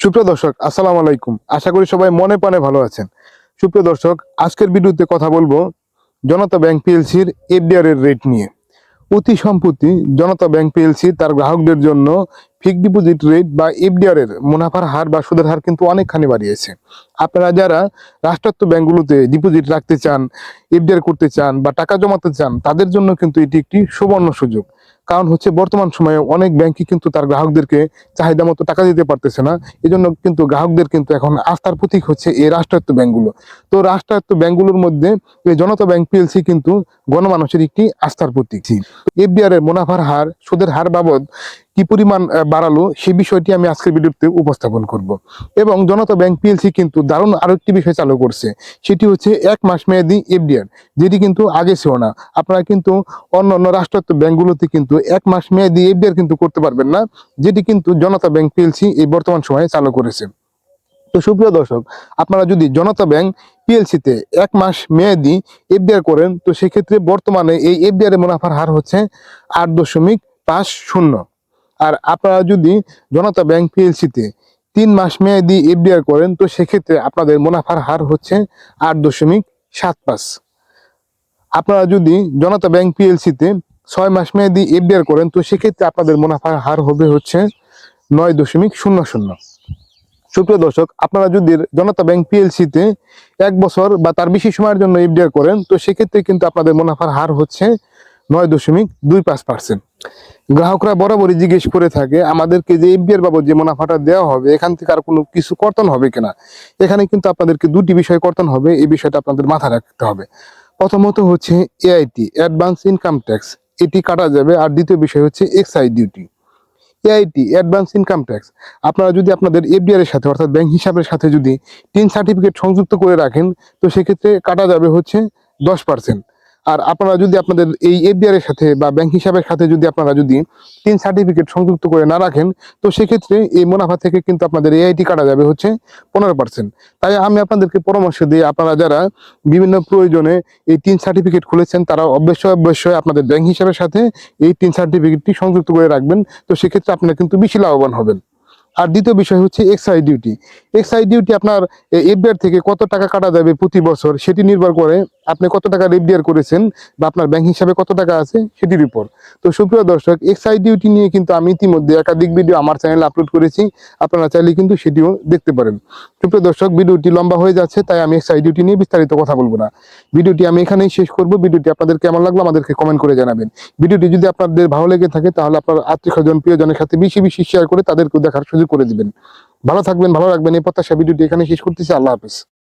সুপ্রিয় দর্শক, আসসালাম আলাইকুম। আশা করি সবাই মনে প্রাণে ভালো আছেন। সুপ্রিয় দর্শক, আজকের ভিডিওতে কথা বলব জনতা ব্যাংক পিএলসির এফডিআর এর রেট নিয়ে। অতি সম্প্রতি জনতা ব্যাংক পিএলসি তার গ্রাহকদের জন্য ফিক্সড ডিপোজিট রেট বা এফডিআর এর মুনাফার হার বা সুদের হার কিন্তু অনেকখানি বাড়িয়েছে। আপনারা যারা রাষ্ট্রায়ত্ত ব্যাংকগুলোতে ডিপোজিট রাখতে চান এফডিআর করতে চান বা টাকা জমাতে চান তাদের জন্য কিন্তু এটি একটি সুবর্ণ সুযোগ। কারণ হচ্ছে বর্তমান সময়ে অনেক ব্যাংকই কিন্তু তার গ্রাহকদেরকে চাহিদা মতো টাকা দিতে পারতেছে না। এই জন্য কিন্তু গ্রাহকদের কিন্তু এখন আস্থার প্রতীক হচ্ছে এই রাষ্ট্রায়ত্ত ব্যাংকগুলো। তো রাষ্ট্রায়ত্ত ব্যাংকগুলোর মধ্যে এই জনতা ব্যাংক পিএলসি কিন্তু গণমানুষের একটি আস্থার প্রতীক। এফডিআর এর মুনাফার হার সুদের হার বাবদ কি পরিমাণ বাড়ালো, সেই বিষয়টি আমি আজকের ভিডিওতে উপস্থাপন করব। এবং জনতা ব্যাংক পিএলসি কিন্তু দারুণ আরও একটি বিষয় চালু করছে। সেটি হচ্ছে এক মাস মেয়াদি এফডিআর যেটি কিন্তু আগে ছিল না। আপনারা কিন্তু অন্য অন্য রাষ্ট্রায়ত্ত ব্যাংকগুলোতে কিন্তু এক মাস মেয়াদি এফডিআর কিন্তু করতে পারবেন না, যেটি কিন্তু জনতা ব্যাংক পিএলসি এই বর্তমান সময়ে চালু করেছে। তো সুপ্রিয় দর্শক, আপনারা যদি জনতা ব্যাংক পিএলসিতে এক মাস মেয়াদি এফডিআর করেন, তো সেক্ষেত্রে বর্তমানে এই এফডিআর এর মুনাফার হার হচ্ছে আট দশমিক পাঁচ শূন্য। আর আপনারা যদি জনতা ব্যাংক পিএলসিতে তিন মাস মেয়াদি এফডিআর করেন, তো সেক্ষেত্রে আপনাদের মুনাফার হার হচ্ছে আট দশমিক সাত পাঁচ। আপনারা যদি জনতা ব্যাংক পিএলসিতে ছয় মাস মেয়াদি এফডিআর করেন, তো সেক্ষেত্রে আপনাদের মুনাফার হার হবে হচ্ছে নয় দশমিক শূন্য শূন্য। সুপ্রিয় দর্শক, আপনারা যদি জনতা ব্যাংক পিএলসিতে এক বছর বা তার বেশি সময়ের জন্য এফডিআর করেন, তো সেক্ষেত্রে কিন্তু আপনাদের মুনাফার হার হচ্ছে নয় দশমিক দুই পাঁচ পার্সেন্ট। গ্রাহকরা বরাবরই জিজ্ঞেস করে থাকে, আমাদেরকে যে এফডিআর বাবদ যে মুনাফাটা দেওয়া হবে, এখান থেকে আর কোনো কিছু কর্তন হবে কিনা এখানে কিন্তু আপনাদেরকে দুটি বিষয় কর্তন হবে, এই বিষয়টা আপনাদের মাথায় রাখতে হবে। প্রথমত হচ্ছে এআইটি অ্যাডভান্স ইনকাম ট্যাক্স এটি কাটা যাবে। আর দ্বিতীয় বিষয় হচ্ছে excise duty AIT advance income tax আপনারা যদি আপনাদের এফডিআর এর সাথে, অর্থাৎ ব্যাংক হিসাবের সাথে যদি তিন সার্টিফিকেট সংযুক্ত করে রাখেন, তো সেক্ষেত্রে কাটা যাবে হচ্ছে দশ পার্সেন্ট। আর আপনারা যদি আপনাদের এই এফডিআর এর সাথে বা ব্যাংক হিসাবের সাথে যদি আপনারা যদি তিন সার্টিফিকেট সংযুক্ত করে না রাখেন, তো সেক্ষেত্রে এই মুনাফা থেকে কিন্তু আপনাদের এআইটি কাটা যাবে হচ্ছে পনেরো পার্সেন্ট তাই আমি আপনাদেরকে পরামর্শ দিই আপনারা যারা বিভিন্ন প্রয়োজনে এই তিন সার্টিফিকেট খুলেছেন, তারা অবশ্যই অবশ্যই আপনাদের ব্যাংক হিসাবের সাথে এই তিন সার্টিফিকেটটি সংযুক্ত করে রাখবেন, তো সেক্ষেত্রে আপনারা কিন্তু বেশি লাভবান হবেন। আর দ্বিতীয় বিষয় হচ্ছে এক্সাইজ ডিউটি এক্সাইজ ডিউটি আপনার এফডিআর থেকে কত টাকা কাটা যাবে প্রতি বছর, সেটি নির্ভর করে আপনি কত টাকা এফডিআর করেছেন বা আপনার ব্যাংক হিসাবে কত টাকা আছে সেটির উপর। তো সুপ্রিয় দর্শক এক্সাইজ ডিউটি নিয়ে কিন্তু আমি ইতিমধ্যে একাধিক ভিডিও আমার চ্যানেলে আপলোড করেছি, আপনারা চাইলে কিন্তু সেটিও দেখতে পারেন। সুপ্রিয় দর্শক ভিডিওটি লম্বা হয়ে যাচ্ছে, তাই আমি এক্সাইজ ডিউটি নিয়ে বিস্তারিত কথা বলব না। ভিডিওটি আমি এখানেই শেষ করব ভিডিওটি আপনাদের কেমন লাগল আমাদেরকে কমেন্ট করে জানাবেন। ভিডিওটি যদি আপনাদের ভালো লেগে থাকে, তাহলে আপনার আত্মীয় স্বজন, প্রিয়জনের সাথে বেশি বেশি শেয়ার করে তাদেরকেও দেখার সুযোগ করে দিবেন। ভালো থাকবেন, ভালো রাখবেন, এই প্রত্যাশা ভিডিওটি এখানে শেষ করতেছি, আল্লাহ হাফিজ।